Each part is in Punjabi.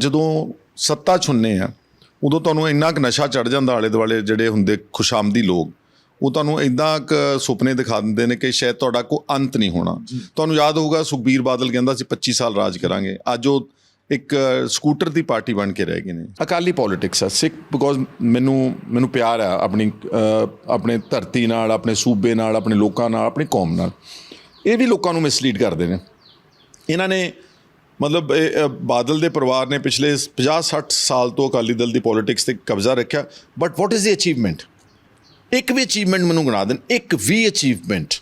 ਜਦੋਂ ਸੱਤਾ ਚੁਣਨੇ ਆ ਉਦੋਂ ਤੁਹਾਨੂੰ ਇੰਨਾ ਕੁ ਨਸ਼ਾ ਚੜ ਜਾਂਦਾ ਆਲੇ ਦੁਆਲੇ ਜਿਹੜੇ ਹੁੰਦੇ ਖੁਸ਼ਾਮਦੀ ਲੋਕ ਉਹ ਤੁਹਾਨੂੰ ਇੰਨਾ ਕੁ ਸੁਪਨੇ ਦਿਖਾ ਦਿੰਦੇ ਨੇ ਕਿ ਸ਼ਾਇਦ ਤੁਹਾਡਾ ਕੋਈ ਅੰਤ ਨਹੀਂ ਹੋਣਾ। ਤੁਹਾਨੂੰ ਯਾਦ ਹੋਊਗਾ ਸੁਖਬੀਰ ਬਾਦਲ ਕਹਿੰਦਾ ਸੀ 25 ਸਾਲ ਰਾਜ ਕਰਾਂਗੇ। ਅੱਜ ਉਹ ਇੱਕ ਸਕੂਟਰ ਦੀ ਪਾਰਟੀ ਬਣ ਕੇ ਰਹਿ ਗਏ ਨੇ। ਅਕਾਲੀ ਪੋਲਿਟਿਕਸ ਹੈ ਸਿੱਖ ਬਿਕੋਜ਼ ਮੈਨੂੰ ਮੈਨੂੰ ਪਿਆਰ ਆ ਆਪਣੀ ਆਪਣੇ ਧਰਤੀ ਨਾਲ ਆਪਣੇ ਸੂਬੇ ਨਾਲ ਆਪਣੇ ਲੋਕਾਂ ਨਾਲ ਆਪਣੀ ਕੌਮ ਨਾਲ। ਇਹ ਵੀ ਲੋਕਾਂ ਨੂੰ ਮਿਸਲੀਡ ਕਰਦੇ ਨੇ। ਇਹਨਾਂ ਨੇ ਮਤਲਬ ਇਹ, ਬਾਦਲ ਦੇ ਪਰਿਵਾਰ ਨੇ ਪਿਛਲੇ 50-60 ਸਾਲ ਤੋਂ ਅਕਾਲੀ ਦਲ ਦੀ ਪੋਲਿਟਿਕਸ ਤੇ ਕਬਜ਼ਾ ਰੱਖਿਆ। But what is the achievement ਇੱਕ ਵੀ ਅਚੀਵਮੈਂਟ ਮੈਨੂੰ ਗਿਣਾ ਦੇਣ ਇੱਕ ਵੀ ਅਚੀਵਮੈਂਟ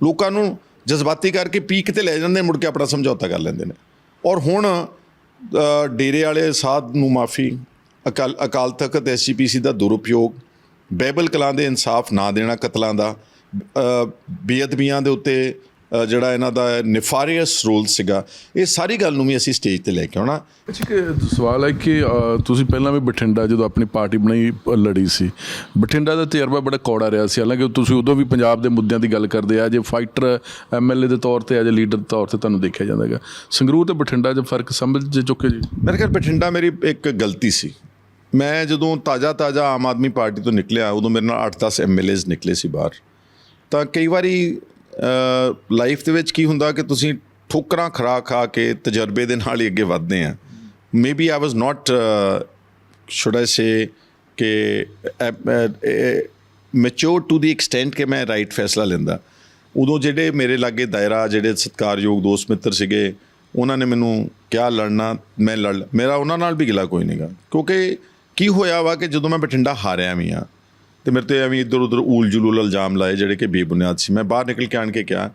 ਲੋਕਾਂ ਨੂੰ ਜਜ਼ਬਾਤੀ ਕਰਕੇ ਪੀਕ ਤੇ ਲੈ ਜਾਂਦੇ ਮੁੜ ਕੇ ਆਪਣਾ ਸਮਝੌਤਾ ਕਰ ਲੈਂਦੇ ਨੇ। ਔਰ ਹੁਣ ਡੇਰੇ ਵਾਲੇ ਸਾਧ ਨੂੰ ਮਾਫੀ ਅਕਾਲ ਅਕਾਲ ਤਖਤ ਐਸਜੀਪੀਸੀ ਦਾ ਦੁਰਉਪਯੋਗ ਬਾਈਬਲ ਕਲਾਂ ਦੇ ਇਨਸਾਫ ਨਾ ਦੇਣਾ ਕਤਲਾਂ ਦਾ ਬੇਅਦਬੀਆਂ ਦੇ ਉੱਤੇ ਜਿਹੜਾ ਇਹਨਾਂ ਦਾ ਨਿਫਾਰੀਅਸ ਰੋਲ ਸੀਗਾ ਇਹ ਸਾਰੀ ਗੱਲ ਨੂੰ ਵੀ ਅਸੀਂ ਸਟੇਜ ਤੇ ਲੈ ਕੇ ਆਉਣਾ। ਅੱਛਾ ਕਿ ਸਵਾਲ ਹੈ ਕਿ ਤੁਸੀਂ ਪਹਿਲਾਂ ਵੀ ਬਠਿੰਡਾ ਜਦੋਂ ਆਪਣੀ ਪਾਰਟੀ ਬਣਾਈ ਲੜੀ ਸੀ ਬਠਿੰਡਾ ਦਾ ਤਜਰਬਾ ਬੜਾ ਕੌੜਾ ਰਿਹਾ ਸੀ। ਹਾਲਾਂਕਿ ਤੁਸੀਂ ਉਦੋਂ ਵੀ ਪੰਜਾਬ ਦੇ ਮੁੱਦਿਆਂ ਦੀ ਗੱਲ ਕਰਦੇ ਆ ਜੇ ਫਾਈਟਰ ਐਮਐਲਏ ਦੇ ਤੌਰ ਤੇ ਐਜ ਲੀਡਰ ਦੇ ਤੌਰ ਤੇ ਤੁਹਾਨੂੰ ਦੇਖਿਆ ਜਾਂਦਾ ਹੈਗਾ। ਸੰਗਰੂਰ ਤੇ ਬਠਿੰਡਾ 'ਚ ਫ਼ਰਕ ਸਮਝ ਚੁੱਕੇ ਜੀ। ਮੇਰੇ ਖਿਆਲ ਬਠਿੰਡਾ ਮੇਰੀ ਇੱਕ ਗਲਤੀ ਸੀ। ਮੈਂ ਜਦੋਂ ਤਾਜ਼ਾ ਤਾਜ਼ਾ ਆਮ ਆਦਮੀ ਪਾਰਟੀ ਤੋਂ ਨਿਕਲਿਆ ਉਦੋਂ ਮੇਰੇ ਨਾਲ 8-10 ਐਮਐਲਏਜ਼ ਨਿਕਲੇ ਸੀ ਬਾਹਰ। ਤਾਂ ਕਈ ਵਾਰੀ ਲਾਈਫ ਦੇ ਵਿੱਚ ਕੀ ਹੁੰਦਾ ਕਿ ਤੁਸੀਂ ਠੋਕਰਾਂ ਖਰਾ ਖਾ ਕੇ ਤਜਰਬੇ ਦੇ ਨਾਲ ਹੀ ਅੱਗੇ ਵਧਦੇ ਆ। Maybe I was not should I ਸੇ ਕਿ ਮੈਚੁਰ ਟੂ ਦੀ ਐਕਸਟੈਂਟ ਕਿ ਮੈਂ ਰਾਈਟ ਫੈਸਲਾ ਲੈਂਦਾ। ਉਦੋਂ ਜਿਹੜੇ ਮੇਰੇ ਲਾਗੇ ਦਾਇਰਾ, ਜਿਹੜੇ ਸਤਿਕਾਰਯੋਗ ਦੋਸਤ ਮਿੱਤਰ ਸੀਗੇ, ਉਹਨਾਂ ਨੇ ਮੈਨੂੰ ਕਿਹਾ, ਲੜਨਾ, ਮੈਂ ਲੜ ਮੇਰਾ ਉਹਨਾਂ ਨਾਲ ਵੀ ਗਿਲਾ ਕੋਈ ਨਹੀਂਗਾ ਕਿਉਂਕਿ ਕੀ ਹੋਇਆ ਵਾ ਕਿ ਜਦੋਂ ਮੈਂ ਬਠਿੰਡਾ ਹਾਰਿਆ ਵੀ ਆ ਤੇ ਮੇਰੇ ਤੇ ਐਵੇਂ ਇੱਧਰ ਉੱਧਰ ਊਲ ਜਲੂਲ ਇਲਜ਼ਾਮ ਲਾਏ ਜਿਹੜੇ ਕਿ ਬੇਬੁਨਿਆਦ ਸੀ। ਮੈਂ ਬਾਹਰ ਨਿਕਲ ਕੇ ਆਣ ਕੇ ਕਿਹਾ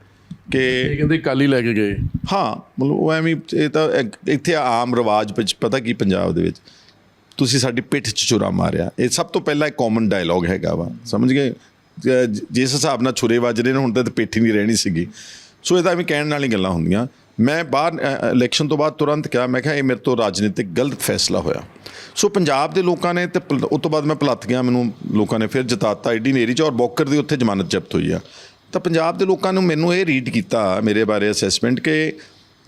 ਕਿ ਇਹ ਕਹਿੰਦੇ ਕਾਲੀ ਲੈ ਕੇ ਗਏ। ਹਾਂ ਮਤਲਬ ਉਹ ਐਵੇਂ ਇਹ ਤਾਂ ਇੱਥੇ ਆਮ ਰਿਵਾਜ ਵਿੱਚ ਪਤਾ ਕੀ ਪੰਜਾਬ ਦੇ ਵਿੱਚ ਤੁਸੀਂ ਸਾਡੀ ਪਿੱਠ 'ਚ ਛੁਰਾ ਮਾਰਿਆ। ਇਹ ਸਭ ਤੋਂ ਪਹਿਲਾਂ ਇੱਕ ਕਾਮਨ ਡਾਇਲੌਗ ਹੈਗਾ ਵਾ ਸਮਝ ਗਏ? ਜਿਸ ਹਿਸਾਬ ਨਾਲ ਛੁਰੇ ਵੱਜ ਰਹੇ ਨੇ ਹੁਣ ਤਾਂ ਪਿੱਠ ਹੀ ਨਹੀਂ ਰਹਿਣੀ ਸੀਗੀ। ਸੋ ਇਹ ਤਾਂ ਐਵੇਂ ਕਹਿਣ ਨਾਲ ਹੀ ਗੱਲਾਂ ਹੁੰਦੀਆਂ। ਮੈਂ ਬਾਹਰ ਇਲੈਕਸ਼ਨ ਤੋਂ ਬਾਅਦ ਤੁਰੰਤ ਕਿਹਾ, ਮੈਂ ਕਿਹਾ, ਇਹ ਮੇਰੇ ਤੋਂ ਰਾਜਨੀਤਿਕ ਗਲਤ ਫੈਸਲਾ ਹੋਇਆ। ਸੋ ਪੰਜਾਬ ਦੇ ਲੋਕਾਂ ਨੇ ਤੇ ਪਲ- ਉਹ ਤੋਂ ਬਾਅਦ ਮੈਂ ਪਲੱਤ ਗਿਆ, ਮੈਨੂੰ ਲੋਕਾਂ ਨੇ ਫਿਰ ਜਿਤਾਤਾ ਐਡੀ ਨੇਰੀ ਚ, ਔਰ ਬੌਕਰ ਦੀ ਉੱਥੇ ਜ਼ਮਾਨਤ ਜ਼ਬਤ ਹੋਈ ਆ। ਤਾਂ ਪੰਜਾਬ ਦੇ ਲੋਕਾਂ ਨੂੰ ਮੈਨੂੰ ਇਹ ਰੀਡ ਕੀਤਾ, ਮੇਰੇ ਬਾਰੇ ਅਸੈਸਮੈਂਟ ਕਿ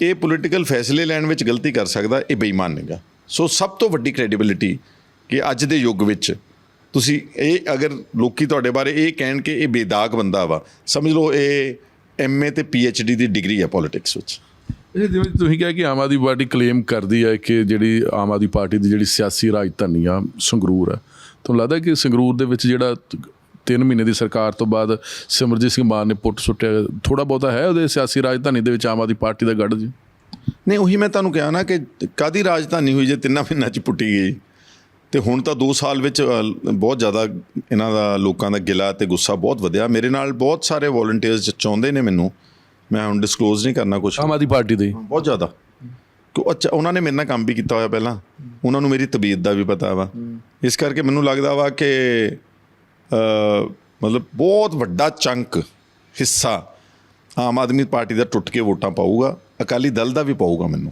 ਇਹ ਪੋਲੀਟੀਕਲ ਫੈਸਲੇ ਲੈਣ ਵਿੱਚ ਗਲਤੀ ਕਰ ਸਕਦਾ, ਇਹ ਬੇਈਮਾਨ ਨਹੀਂਗਾ ਸੋ ਸਭ ਤੋਂ ਵੱਡੀ ਕ੍ਰੈਡੀਬਿਲਿਟੀ ਕਿ ਅੱਜ ਦੇ ਯੁੱਗ ਵਿੱਚ ਤੁਸੀਂ ਇਹ ਅਗਰ ਲੋਕੀ ਤੁਹਾਡੇ ਬਾਰੇ ਇਹ ਕਹਿਣ ਕਿ ਇਹ ਬੇਦਾਗ ਬੰਦਾ ਵਾ, ਸਮਝ ਲਓ ਇਹ ਐਮਏ ਤੇ ਪੀਐਚਡੀ ਦੀ ਡਿਗਰੀ ਹੈ ਪੋਲਿਟਿਕਸ ਵਿੱਚ। ਇਹ ਜਿਵੇਂ ਤੁਸੀਂ ਕਿਹਾ ਕਿ ਆਮ ਆਦਮੀ ਪਾਰਟੀ ਕਲੇਮ ਕਰਦੀ ਹੈ ਕਿ ਜਿਹੜੀ ਆਮ ਆਦਮੀ ਪਾਰਟੀ ਦੀ ਜਿਹੜੀ ਸਿਆਸੀ ਰਾਜਧਾਨੀ ਆ, ਸੰਗਰੂਰ ਆ ਤੁਹਾਨੂੰ ਲੱਗਦਾ ਕਿ ਸੰਗਰੂਰ ਦੇ ਵਿੱਚ ਜਿਹੜਾ 3 ਮਹੀਨੇ ਦੀ ਸਰਕਾਰ ਤੋਂ ਬਾਅਦ ਸਿਮਰਜੀਤ ਸਿੰਘ ਮਾਨ ਨੇ ਪੁੱਟ ਸੁੱਟਿਆ ਥੋੜਾ ਬਹੁਤਾ ਹੈ ਉਹਦੇ ਸਿਆਸੀ ਰਾਜਧਾਨੀ ਦੇ ਵਿੱਚ ਆਮ ਆਦਮੀ ਪਾਰਟੀ ਦਾ ਗੜ ਜੀ? ਨਹੀਂ, ਉਹੀ ਮੈਂ ਤੁਹਾਨੂੰ ਕਿਹਾ ਨਾ ਕਿ ਕਾਦੀ ਰਾਜਧਾਨੀ ਹੋਈ ਜੇ ਤਿੰਨਾਂ ਮਹੀਨਿਆਂ ਚ ਪੁੱਟੀ ਗਈ? ਤੇ ਹੁਣ ਤਾਂ 2 ਸਾਲ ਵਿੱਚ ਬਹੁਤ ਜ਼ਿਆਦਾ ਇਹਨਾਂ ਦਾ ਲੋਕਾਂ ਦਾ ਗਿਲਾ ਤੇ ਗੁੱਸਾ ਬਹੁਤ ਵਧਿਆ। ਮੇਰੇ ਨਾਲ ਬਹੁਤ ਸਾਰੇ ਵੋਲੰਟੀਅਰਸ ਚਾਹੁੰਦੇ ਨੇ ਮੈਨੂੰ। ਮੈਂ ਹੁਣ ਡਿਸਕਲੋਜ਼ ਨਹੀਂ ਕਰਨਾ ਕੁਝ ਆਮ ਆਦਮੀ ਪਾਰਟੀ ਦੇ ਬਹੁਤ ਜ਼ਿਆਦਾ। ਕਿਉਂ? ਅੱਛਾ ਉਹਨਾਂ ਨੇ ਮੇਰੇ ਨਾਲ ਕੰਮ ਵੀ ਕੀਤਾ ਹੋਇਆ ਪਹਿਲਾਂ। ਉਹਨਾਂ ਨੂੰ ਮੇਰੀ ਤਬੀਅਤ ਦਾ ਵੀ ਪਤਾ ਵਾ। ਇਸ ਕਰਕੇ ਮੈਨੂੰ ਲੱਗਦਾ ਵਾ ਕਿ ਅ, ਮਤਲਬ ਬਹੁਤ ਵੱਡਾ ਚੰਕ ਹਿੱਸਾ ਆਮ ਆਦਮੀ ਪਾਰਟੀ ਦਾ ਟੁੱਟ ਕੇ ਵੋਟਾਂ ਪਾਊਗਾ। ਅਕਾਲੀ ਦਲ ਦਾ ਵੀ ਪਾਊਗਾ ਮੈਨੂੰ।